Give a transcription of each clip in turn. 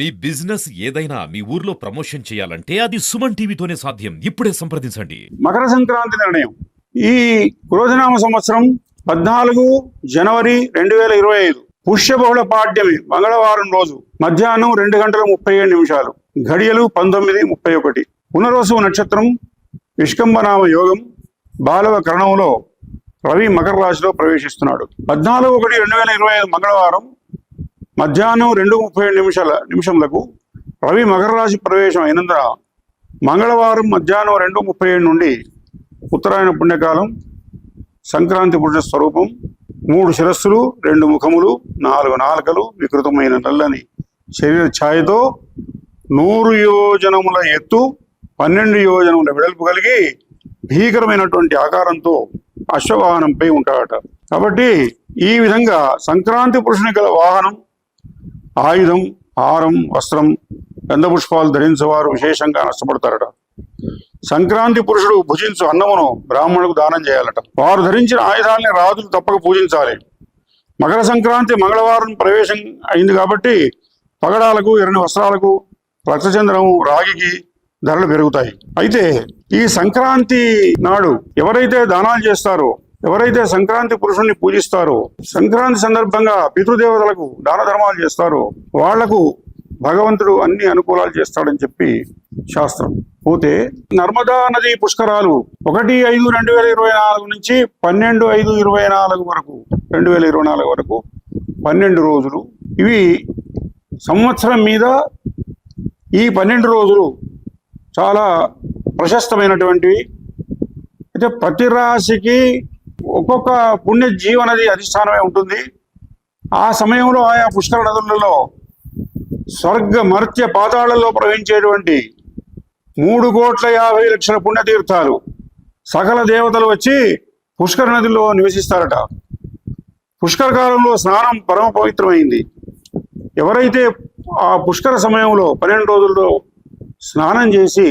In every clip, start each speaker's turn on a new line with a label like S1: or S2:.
S1: మీ business ఏదైనా మీ ఊర్లో promotion చేయాలంటే అది సుమన్ టీవీతోనే సాధ్యం. ఇప్పుడే సంప్రదించండి.
S2: మకర సంక్రాంతి నిర్ణయం. ఈ క్రోధనామ సంవత్సరం పద్నాలుగు జనవరి రెండు వేల ఇరవై ఐదు. పుష్యబహుళ పాడ్యమి మంగళవారం రోజు మధ్యాహ్నం రెండు గంటల ముప్పై ఏడు నిమిషాలు ఘడియలు పంతొమ్మిది ముప్పై ఒకటి. పునరోసు నక్షత్రం విష్కంబనామ యోగం బాలవ కరణంలో రవి మకర రాశిలో ప్రవేశిస్తున్నాడు. పద్నాలుగు ఒకటి రెండు వేల ఇరవై ఐదు మంగళవారం మధ్యాహ్నం రెండు ముప్పై ఏడు నిమిషాల నిమిషములకు రవి మకర రాశి ప్రవేశం అయినందున మంగళవారం మధ్యాహ్నం రెండు ముప్పై ఏడు నుండి ఉత్తరాయణ పుణ్యకాలం సంక్రాంతి పురుష స్వరూపం మూడు శిరస్సులు రెండు ముఖములు నాలుగు నాలుకలు వికృతమైన నల్లని శరీర ఛాయతో నూరు యోజనముల ఎత్తు పన్నెండు యోజనముల వెడల్పు కలిగి భీకరమైనటువంటి ఆకారంతో అశ్వవాహనంపై ఉంటాడట. కాబట్టి ఈ విధంగా సంక్రాంతి పురుషుని గల వాహనం ఆయుధం హారం వస్త్రం గంధపుష్పాలు ధరించేవారు విశేషంగా నష్టపడతారట. సంక్రాంతి పురుషుడు భుజించు అన్నమును బ్రాహ్మణులకు దానం చేయాలట. వారు ధరించిన ఆయుధాలని రాజులు తప్పక పూజించాలి. మకర సంక్రాంతి మంగళవారం ప్రవేశం అయింది కాబట్టి పగడాలకు ఎర్రని వస్త్రాలకు రక్తచంద్రము రాగికి ధరలు పెరుగుతాయి. అయితే ఈ సంక్రాంతి నాడు ఎవరైతే దానాలు చేస్తారో ఎవరైతే సంక్రాంతి పురుషుణ్ణి పూజిస్తారో సంక్రాంతి సందర్భంగా పితృదేవతలకు దాన ధర్మాలు చేస్తారో వాళ్ళకు భగవంతుడు అన్ని అనుకూలాలు చేస్తాడని చెప్పి శాస్త్రం. పోతే నర్మదా నది పుష్కరాలు ఒకటి ఐదు రెండు వేల ఇరవై నాలుగు నుంచి పన్నెండు ఐదు ఇరవై నాలుగు వరకు రెండు వేల ఇరవై నాలుగు వరకు పన్నెండు రోజులు. ఇవి సంవత్సరం మీద ఈ పన్నెండు రోజులు చాలా ప్రశస్తమైనటువంటివి. అయితే ప్రతి రాశికి ఒక్కొక్క పుణ్య జీవనది అధిష్టానమే ఉంటుంది. ఆ సమయంలో ఆయా పుష్కర నదులలో స్వర్గ మర్త్య పాతాళల్లో ప్రవహించేటువంటి మూడు కోట్ల యాభై లక్షల పుణ్యతీర్థాలు సకల దేవతలు వచ్చి పుష్కర నదిలో నివసిస్తారట. పుష్కర కాలంలో స్నానం పరమ పవిత్రమైంది. ఎవరైతే ఆ పుష్కర సమయంలో పన్నెండు రోజుల్లో స్నానం చేసి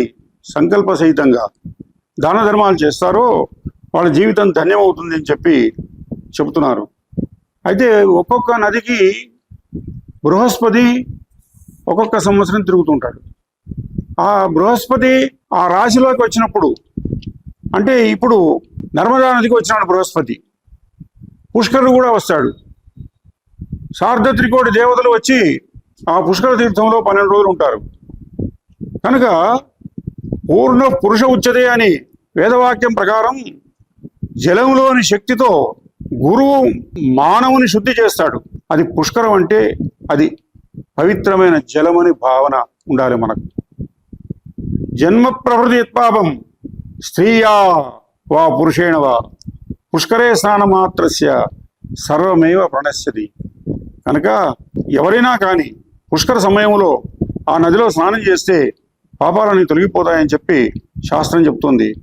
S2: సంకల్ప సహితంగా దాన ధర్మాలు చేస్తారో వాళ్ళ జీవితం ధన్యమవుతుంది అని చెప్పి చెబుతున్నారు. అయితే ఒక్కొక్క నదికి బృహస్పతి ఒక్కొక్క సంవత్సరం తిరుగుతుంటాడు. ఆ బృహస్పతి ఆ రాశిలోకి వచ్చినప్పుడు అంటే ఇప్పుడు నర్మదా నదికి వచ్చినాడు బృహస్పతి. పుష్కరుడు కూడా వస్తాడు. శారద త్రికోటి దేవతలు వచ్చి ఆ పుష్కర తీర్థంలో పన్నెండు రోజులు ఉంటారు. కనుక పూర్ణ పురుష ఉచ్యతే అని వేదవాక్యం ప్రకారం జలంలోని శక్తితో గురువు మానవుని శుద్ధి చేస్తాడు. అది పుష్కరం అంటే అది పవిత్రమైన జలమని భావన ఉండాలి మనకు. జన్మ ప్రవృతి పాపం స్త్రీయా వా పురుషేణ వా. పుష్కరే స్నానమాత్రస్య సర్వమేవ ప్రణశ్యది కనుక ఎవరైనా కానీ పుష్కర సమయంలో ఆ నదిలో స్నానం చేస్తే పాపాలన్నీ తొలగిపోతాయని చెప్పి శాస్త్రం చెప్తుంది.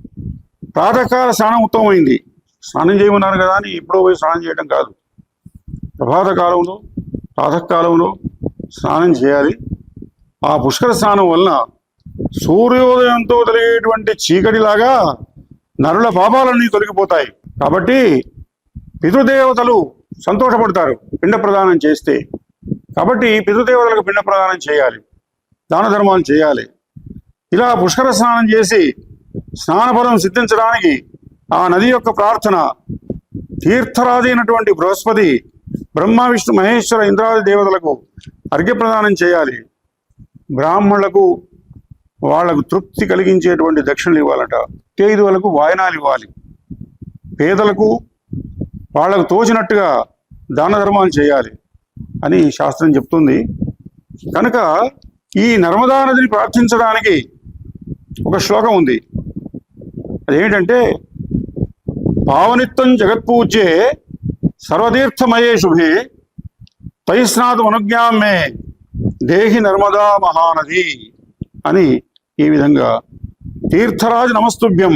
S2: ప్రాతకాల స్నానం ఉత్తమమైంది. స్నానం చేయమన్నారు కదా అని ఎప్పుడో పోయి స్నానం చేయడం కాదు. ప్రభాత కాలంలో ప్రాతకాలంలో స్నానం చేయాలి. ఆ పుష్కర స్నానం వలన సూర్యోదయంతో కలిగేటువంటి చీకటిలాగా నరుల పాపాలన్నీ తొలగిపోతాయి. కాబట్టి పితృదేవతలు సంతోషపడతారు పిండ ప్రదానం చేస్తే. కాబట్టి పితృదేవతలకు పిండ ప్రదానం చేయాలి. దాన ధర్మాలు చేయాలి. ఇలా పుష్కర స్నానం చేసి స్నానఫలం సిద్ధించడానికి ఆ నది యొక్క ప్రార్థన తీర్థరాజు అయినటువంటి బృహస్పతి బ్రహ్మ విష్ణు మహేశ్వర ఇంద్రాది దేవతలకు అర్ఘ్యప్రదానం చేయాలి. బ్రాహ్మణులకు వాళ్ళకు తృప్తి కలిగించేటువంటి దక్షిణలు ఇవ్వాలట. తేదీలకు వాయనాలు ఇవ్వాలి. పేదలకు వాళ్ళకు తోచినట్టుగా దాన ధర్మాలు చేయాలి అని శాస్త్రం చెప్తుంది. కనుక ఈ నర్మదా నదిని ప్రార్థించడానికి ఒక శ్లోకం ఉంది. అదేమిటంటే పావనిత్వం జగత్పూజ్యే సర్వతీర్థమయే శుభే తైస్నాథం అనుజ్ఞాం మే దేహి నర్మదా మహానది అని ఈ విధంగా తీర్థరాజ నమస్తుభ్యం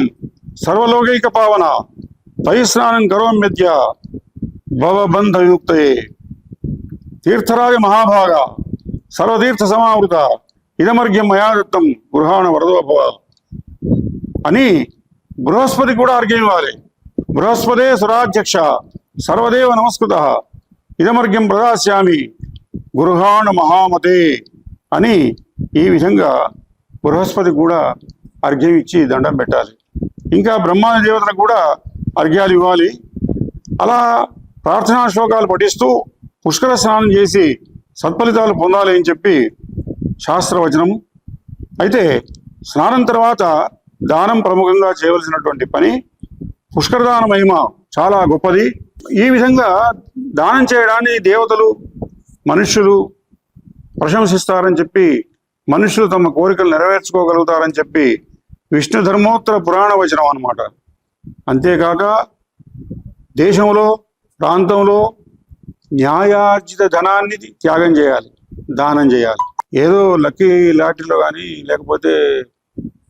S2: సర్వలోకైక పావన తైస్నానం కరోమ్యద్య విముక్తయే తీర్థరాజ మహాభాగ సర్వతీర్థ సమావృత ఇదమర్ఘ్యం మయా దత్తం గృహాణ వరదోభవ అని బృహస్పతి కూడా అర్ఘ్యం ఇవ్వాలి. బృహస్పతే సురాధ్యక్ష సర్వదేవ నమస్కృత. ఇదమర్ఘ్యం ప్రదాస్యామి. గృహాణ మహామతే అని ఈ విధంగా బృహస్పతి కూడా అర్ఘ్యం ఇచ్చి దండం పెట్టాలి. ఇంకా బ్రహ్మాది దేవతలకు కూడా అర్ఘ్యాలు ఇవ్వాలి. అలా ప్రార్థనా శ్లోకాలు పఠిస్తూ పుష్కర స్నానం చేసి సత్ఫలితాలు పొందాలి అని చెప్పి శాస్త్రవచనం అయితే స్నానం తర్వాత దానం ప్రముఖంగా చేయవలసినటువంటి పని పుష్కరదాన మహిమ చాలా గొప్పది. ఈ విధంగా దానం చేయడాన్ని దేవతలు మనుష్యులు ప్రశంసిస్తారని చెప్పి మనుషులు తమ కోరికలు నెరవేర్చుకోగలుగుతారని చెప్పి విష్ణు ధర్మోత్తర పురాణ వచనం అన్నమాట. అంతేకాక దేశంలో ప్రాంతంలో న్యాయార్జిత ధనాన్ని త్యాగం చేయాలి దానం చేయాలి. ఏదో లక్కీ లాటరీలో కానీ లేకపోతే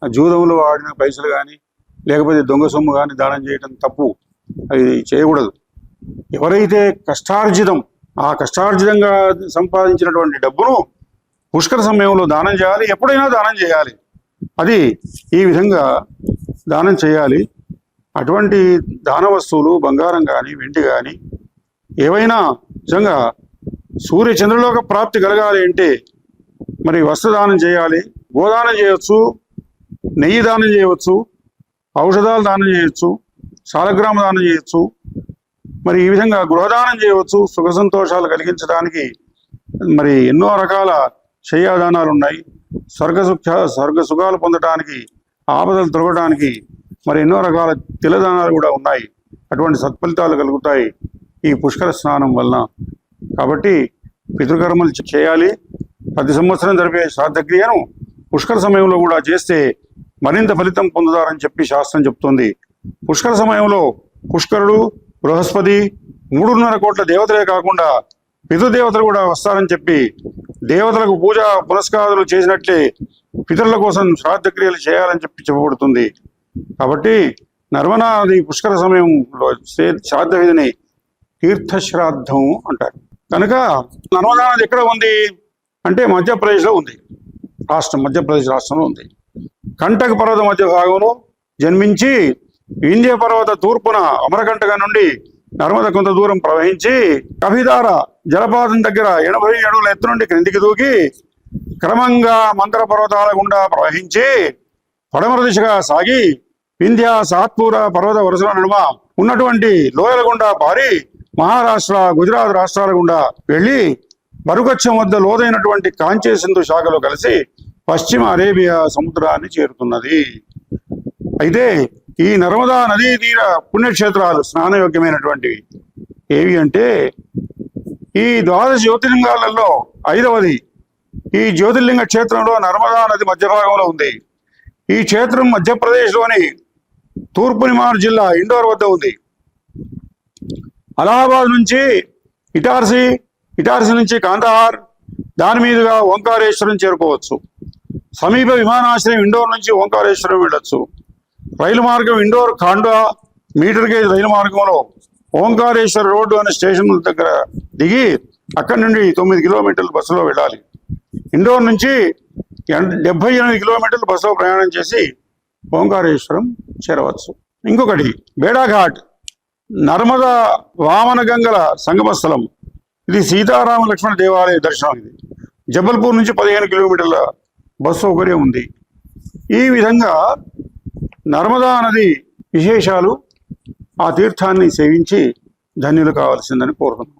S2: జూదంలో ఆడిన పైసలు కానీ లేకపోతే దొంగ సొమ్ము కానీ దానం చేయడం తప్పు. అది చేయకూడదు. ఎవరైతే కష్టార్జితం ఆ కష్టార్జితంగా సంపాదించినటువంటి డబ్బును పుష్కర సమయంలో దానం చేయాలి ఎప్పుడైనా దానం చేయాలి. అది ఈ విధంగా దానం చేయాలి. అటువంటి దాన వస్తువులు బంగారం కానీ వెండి కానీ ఏవైనా నిజంగా సూర్య చంద్రలోక ప్రాప్తి కలగాలి అంటే మరి వస్త్రదానం చేయాలి గోదానం చేయవచ్చు నెయ్యి దానం చేయవచ్చు ఔషధాలు దానం చేయవచ్చు సాలగ్రామ దానం చేయవచ్చు. మరి ఈ విధంగా గృహదానం చేయవచ్చు సుఖ సంతోషాలు కలిగించడానికి మరి ఎన్నో రకాల శయ్యాదానాలు ఉన్నాయి. స్వర్గ సుఖ స్వర్గ సుఖాలు పొందడానికి ఆపదలు తొలగడానికి మరి ఎన్నో రకాల తిలదానాలు కూడా ఉన్నాయి. అటువంటి సత్ఫలితాలు కలుగుతాయి ఈ పుష్కర స్నానం వలన. కాబట్టి పితృకర్మలు చేయాలి. ప్రతి సంవత్సరం జరిపే శ్రాద్ధక్రియను పుష్కర సమయంలో కూడా చేస్తే మరింత ఫలితం పొందుతారని చెప్పి శాస్త్రం చెప్తుంది. పుష్కర సమయంలో పుష్కరుడు బృహస్పతి మూడున్నర కోట్ల దేవతలే కాకుండా పితృదేవతలు కూడా వస్తారని చెప్పి దేవతలకు పూజ పునస్కారాలు చేసినట్లే పితరుల కోసం శ్రాద్ధక్రియలు చేయాలని చెప్పి చెప్పబడుతుంది. కాబట్టి నర్మనాది పుష్కర సమయంలో శ్రే- శ్రాద్ధ విధిని తీర్థశ్రాద్ధం అంటారు. కనుక నర్మదా నది ఎక్కడ ఉంది? అంటే మధ్యప్రదేశ్లో ఉంది. రాష్ట్రం మధ్యప్రదేశ్ రాష్ట్రంలో ఉంది. కంటక పర్వత మధ్య భాగంలో జన్మించి వింధ్య పర్వత తూర్పున అమరకంటక నుండి నర్మద కొంత దూరం ప్రవహించి కభిదార జలపాతం దగ్గర ఎనభై అడుగుల ఎత్తు నుండి క్రిందికి దూకి క్రమంగా మందర పర్వతాల గుండా ప్రవహించి పడమర దిశగా సాగి వింధ్య సాత్పూర పర్వత వరుసల నడుమ ఉన్నటువంటి లోయల గుండా పారి మహారాష్ట్ర గుజరాత్ రాష్ట్రాల గుండా వెళ్ళి మరుగచ్చం వద్ద లోతైనటువంటి కాంచే సింధు శాఖలో కలిసి పశ్చిమ అరేబియా సముద్రాన్ని చేరుతున్నది. అయితే ఈ నర్మదా నదీ తీర పుణ్యక్షేత్రాలు స్నానయోగ్యమైనటువంటివి. ఏవి అంటే ఈ ద్వాదశ జ్యోతిర్లింగాలలో ఐదవది ఈ జ్యోతిర్లింగ క్షేత్రంలో నర్మదా నది మధ్య భాగంలో ఉంది. ఈ క్షేత్రం మధ్యప్రదేశ్లోని తూర్పు నిమార్ జిల్లా ఇండోర్ వద్ద ఉంది. అలహాబాద్ నుంచి ఇటార్సి ఇటార్సి నుంచి కాందహార్ దాని మీదుగా ఓంకారేశ్వరం చేరుకోవచ్చు. సమీప విమానాశ్రయం ఇండోర్ నుంచి ఓంకారేశ్వరం వెళ్ళొచ్చు. రైలు మార్గం ఇండోర్ ఖాండా మీటర్ గేజ్ రైలు మార్గంలో ఓంకారేశ్వర రోడ్డు అనే స్టేషన్ దగ్గర దిగి అక్కడి నుండి తొమ్మిది కిలోమీటర్లు బస్సులో వెళ్ళాలి. ఇండోర్ నుంచి డెబ్బై ఎనిమిది కిలోమీటర్లు బస్సులో ప్రయాణం చేసి ఓంకారేశ్వరం చేరవచ్చు. ఇంకొకటి బేడాఘాట్ నర్మదా వామన గంగల సంగమ స్థలం ఇది సీతారామ లక్ష్మణ దేవాలయ దర్శనం ఇది. జబల్పూర్ నుంచి పదిహేను కిలోమీటర్ల బస్సు సౌకర్యం ఉంది. ఈ విధంగా నర్మదా నది విశేషాలు ఆ తీర్థాన్ని సేవించి ధన్యులు కావాల్సిందని కోరుతున్నాను